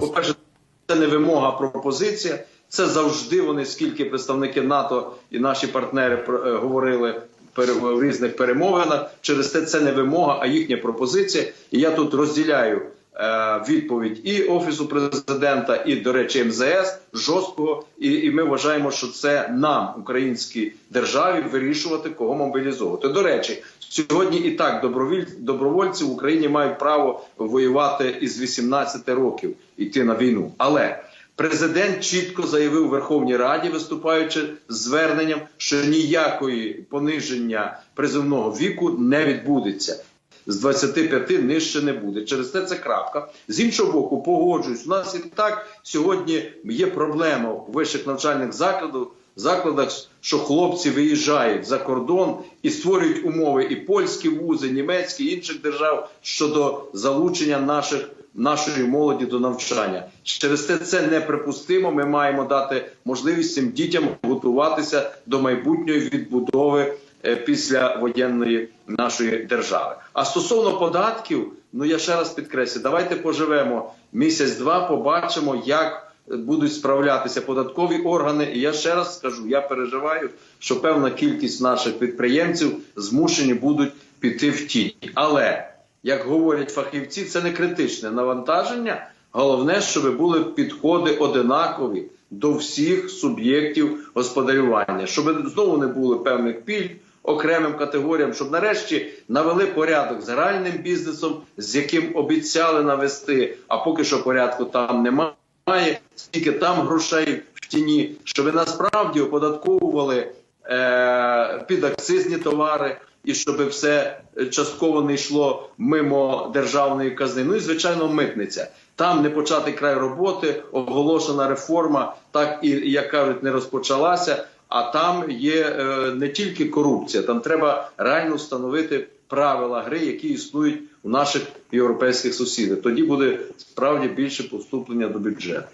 По-перше, це не вимога, а пропозиція. Це завжди вони, скільки представники НАТО і наші партнери е, говорили в різних перемовинах. Через те це не вимога, а їхня пропозиція. І я тут розділяю відповідь і офісу президента, і до речі, МЗС жорсткого. І, і ми вважаємо, що це нам, українській державі, вирішувати, кого мобілізовувати. До речі, сьогодні і так добровіль, добровольці в Україні мають право воювати із 18 років йти на війну. Але Президент чітко заявив у Верховній Раді, виступаючи з зверненням, що ніякої пониження призовного віку не відбудеться. З 25 нижче не буде. Через те це крапка. З іншого боку, погоджуюсь. У нас і так сьогодні є проблема в вищих навчальних закладах, закладах, що хлопці виїжджають за кордон і створюють умови і польські вузи, німецькі, і інших держав щодо залучення наших нашої молоді до навчання. Через те це неприпустимо. Ми маємо дати можливість цим дітям готуватися до майбутньої відбудови після воєнної нашої держави. А стосовно податків, ну я ще раз підкреслю, давайте поживемо місяць-два, побачимо, як будуть справлятися податкові органи. І я ще раз скажу: я переживаю, що певна кількість наших підприємців змушені будуть піти в тінь. Але як говорять фахівці, це не критичне навантаження. Головне, щоб були підходи одинакові до всіх суб'єктів господарювання, щоб знову не було певних пільг окремим категоріям, щоб нарешті навели порядок з гральним бізнесом, з яким обіцяли навести, а поки що порядку там немає. Скільки там грошей в тіні, щоб насправді оподатковували е, підакцизні товари, і щоб все частково не йшло мимо державної казни. Ну і звичайно, митниця. Там не початий край роботи, оголошена реформа, так і як кажуть, не розпочалася. А там є е, не тільки корупція, там треба реально встановити правила гри, які існують у наших європейських сусідів. Тоді буде справді більше поступлення до бюджету.